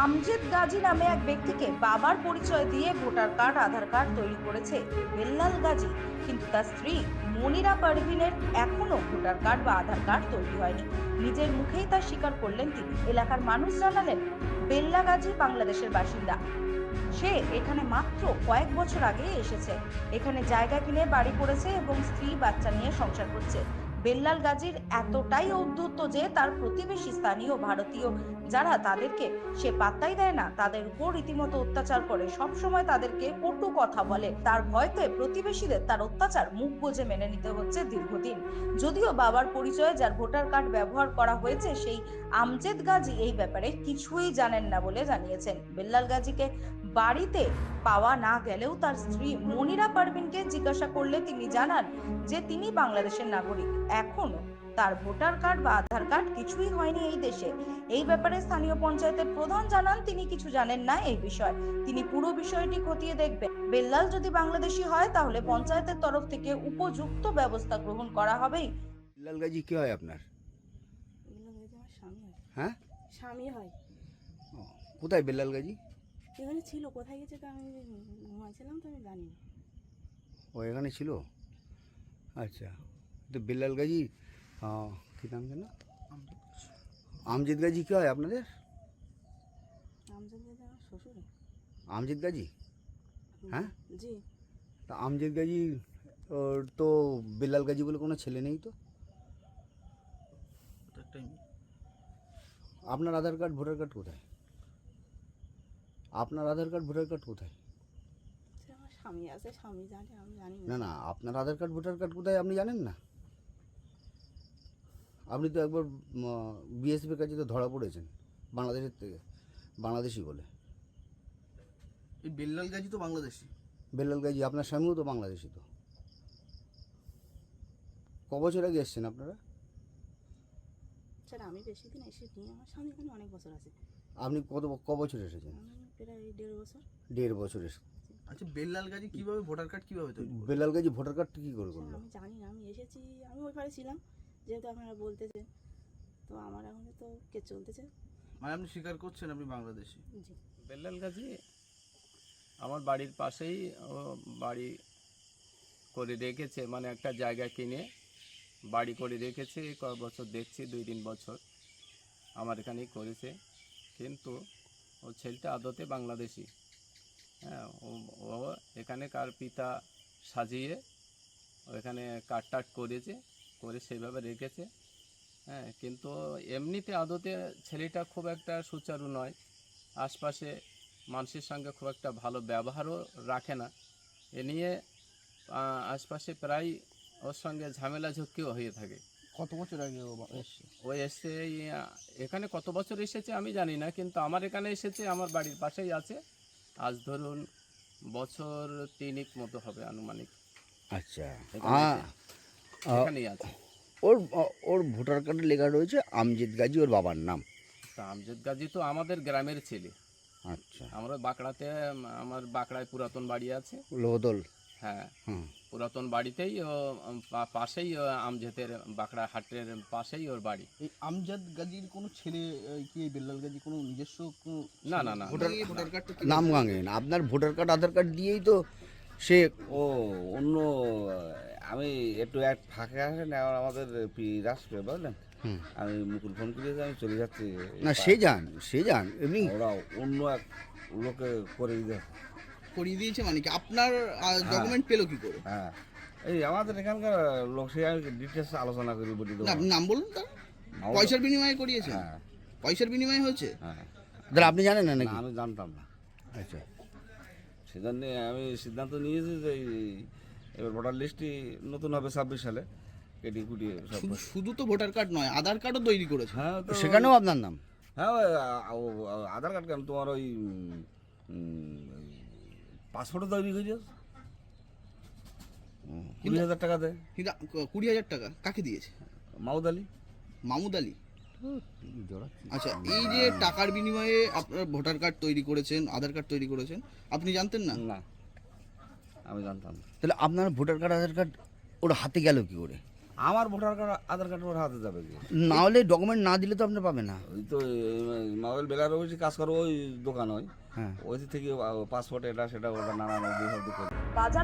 আমজেদ গাজী নামে এক ব্যক্তিকে বাবার পরিচয় দিয়ে ভোটার কার্ড, আধার কার্ড তৈরি করেছে বেল্লাল গাজী। কিন্তু তার স্ত্রী মনিরা পারভিনের এখনও ভোটার কার্ড বা আধার কার্ড তৈরি হয়নি। নিজের মুখেই তা স্বীকার করলেন তিনি। এলাকার মানুষ জানালেন, বেল্লা গাজী বাংলাদেশের বাসিন্দা। সে এখানে মাত্র কয়েক বছর আগে এসেছে। এখানে জায়গা কিনে বাড়ি করেছে এবং স্ত্রী, বাচ্চা নিয়ে সংসার করছে। বেল্লাল গাজীর এতটাই ঔদ্ধত্য যে তার প্রতিবেশী স্থানীয় ভারতীয় যারা তাদেরকে সে পাত্তাই দেয় না, তাদের উপর রীতিমতো অত্যাচার করে। সব সময় তাদেরকে কটু কথা বলে। তার ভয়তে প্রতিবেশীদের তার অত্যাচার মুখ বুজে মেনে নিতে হচ্ছে দীর্ঘদিন। যদিও বাবার পরিচয়ে যার ভোটার কার্ড ব্যবহার করা হয়েছে, সেই আমজেদ গাজী এই ব্যাপারে কিছুই জানেন না বলে জানিয়েছেন। বেল্লাল গাজীকে বাড়িতে পাওয়া না গেলেও তার স্ত্রী মনিরা পারভিনকে জিজ্ঞাসা করলে তিনি জানান যে তিনি বাংলাদেশের নাগরিক। এখনও তার ভোটার কার্ড বা আধার কার্ড কিছুই হয়নি এই দেশে। এই ব্যাপারে স্থানীয় পঞ্চায়েতের প্রধান জানান তিনি কিছু জানেন না এই বিষয়। তিনি পুরো বিষয়টি খতিয়ে দেখবেন। বেল্লাল যদি বাংলাদেশি হয় তাহলে পঞ্চায়েতের তরফ থেকে উপযুক্ত ব্যবস্থা গ্রহণ করা হবেই। লাল গাজি কি হয় আপনার? হয়। হ্যাঁ? স্বামী হয়। ও, কোথায় বেল্লাল গাজি? এখানে ছিল কোথায় গেছে তো আমি ঘুমাইছিলাম তো আমি জানি না। ও এখানে ছিল? আচ্ছা। তো বেল্লাল গাজি কী নাম যেন? আমজিদ গাজি কি হয় আপনাদের? আমজাদ। আমজিদ গাজি? হ্যাঁ? জি তা আমজিদ গাজি ওর তো বেল্লাল গাজি বলে কোনো ছেলে নেই তো? আপনার আধার কার্ড ভোটার কার্ড কোথায়? আপনার আধার কার্ড ভোটার কার্ড কোথায়? স্বামী আছে স্বামী জানে আমি জানি না না আপনার আধার কার্ড ভোটার কার্ড কোথায় আপনি জানেন না? আপনি তো একবার বিএসএফের কাছে তো ধরা পড়েছেন বাংলাদেশের থেকে বাংলাদেশি বলে। এই বেল্লাল গাজী তো বাংলাদেশি। বেল্লাল গাজি আপনার স্বামীও তো বাংলাদেশি তো। ক বছর আগে এসছেন আপনারা? স্যার আমি বেশি দিন এসে নিয়ে আমার স্বামী এখানে অনেক বছর আছে। আপনি কত ক বছর এসেছেন? প্রায় দেড় বছর। দেড় বছর এসে আচ্ছা বেল্লাল গাজী কীভাবে ভোটার কার্ড কীভাবে তৈরি? বেল্লাল গাজি ভোটার কার্ড কী করে করল? আমি জানি না আমি এসেছি আমি ওই পারে ছিলাম। যেহেতু আপনারা বলতেছেন তো আমার এখন তো কে চলতেছে। মানে আপনি স্বীকার করছেন আপনি বাংলাদেশি? জি। বেল্লাল গাছি আমার বাড়ির পাশেই ও বাড়ি করে রেখেছে মানে একটা জায়গা কিনে বাড়ি করে রেখেছে কয়েক বছর দেখছি দুই তিন বছর আমার এখানেই করেছে। কিন্তু ও ছেলেটা আদতে বাংলাদেশি। হ্যাঁ ও ও এখানেকার পিতা সাজিয়ে ও এখানে কাট টাট করেছে করে সেইভাবে রেখেছে। হ্যাঁ কিন্তু এমনিতে আদতে ছেলেটা খুব একটা সুচারু নয়। আশপাশে মানুষের সঙ্গে খুব একটা ভালো ব্যবহারও রাখে না। এ নিয়ে আশপাশে প্রায় ওর সঙ্গে ঝামেলা ঝক্কিও হয়ে থাকে। কত বছর আগে ও এসছে? ও এসে এখানে কত বছর এসেছে আমি জানি না কিন্তু আমার এখানে এসেছে আমার বাড়ির পাশেই আছে। আজ ধরুন বছর তিনিক মতো হবে আনুমানিক। আচ্ছা এখানেই আছে। ওর ওর ভোটার কার্ডে লেখা রয়েছে আমজিদ গাজি ওর বাবার নাম। তা আমজদ গাজী তো আমাদের গ্রামের ছেলে। আচ্ছা। আমরা বাঁকড়াতে আমার বাঁকড়ায় পুরাতন বাড়ি আছে। লোহদল। হ্যাঁ। পুরাতন বাড়িতেই ও পাশেই ও আমজেতের বাঁকড়া হাটের পাশেই ওর বাড়ি। এই আমজাদ গাজীর কোনো ছেলে কি বেল্লাল গাজী কোনো নিজস্ব না, না, না। ভোটার ভোটার কার্ডটা কি নাম আপনার ভোটার কার্ড আধার কার্ড দিয়েই তো সে ও অন্য আমি একটু এক ফাঁকে আসেন এখন আমাদের পি- রাষ্ট্রে বুঝলেন? আমি মুকুল ফোন করেছি আমি চলে যাচ্ছি। না সে যান সে যান এমনি ওরা অন্য এক লোকে করে দিতে করিয়ে দিয়েছে মানে কি? আপনার হ্যাঁ। ডকুমেন্ট পেল কি করে? হ্যাঁ। এই আমাদের এখানকার লোক সে আমি ডিটেলস আলোচনা করি বলি তো না, আপনি নাম বলুন তার পয়সার বিনিময়ে করিয়েছে হ্যাঁ। পয়সার বিনিময়ে হয়েছে? হ্যাঁ। তাহলে আপনি জানেন না না, নাকি আমি জানতাম না। আচ্ছা। সেজন্য আমি সিদ্ধান্ত নিয়েছি যে এই- এবার ভোটার লিস্টটি নতুন হবে ছাব্বিশ সালে। কেটে কুটিয়ে সব শুধু তো ভোটার কার্ড নয় আধার কার্ডও তৈরি করেছে। হ্যাঁ তো সেখানেও আপনার নাম? হ্যাঁ ও- আধার কার্ড কেন? তোমার ওই পাসপোর্টও তৈরি হয়েছে কুড়ি হাজার টাকা দেয়। কিন্তু কুড়ি হাজার টাকা কাকে দিয়েছে? মাউদ আলী। মামুদ আলী? আচ্ছা এই যে টাকার বিনিময়ে আপনার ভোটার কার্ড তৈরি করেছেন আধার কার্ড তৈরি করেছেন আপনি জানতেন না? না। আমি জানতাম না। তাহলে আপনার ভোটার কার্ড আধার কার্ড ওর হাতে গেল কি করে? আমার ভোটার কার্ড আধার কার্ড ওর হাতে যাবে কি? না হলে ডকুমেন্ট না দিলে তো আপনি পাবেন না। ওই তো মোবাইল বেলার ওই কাজ করো ওই দোকান হয় হ্যাঁ। ওই থেকে পাসপোর্ট এটা সেটা ওটা নানান বিভাগ বাজার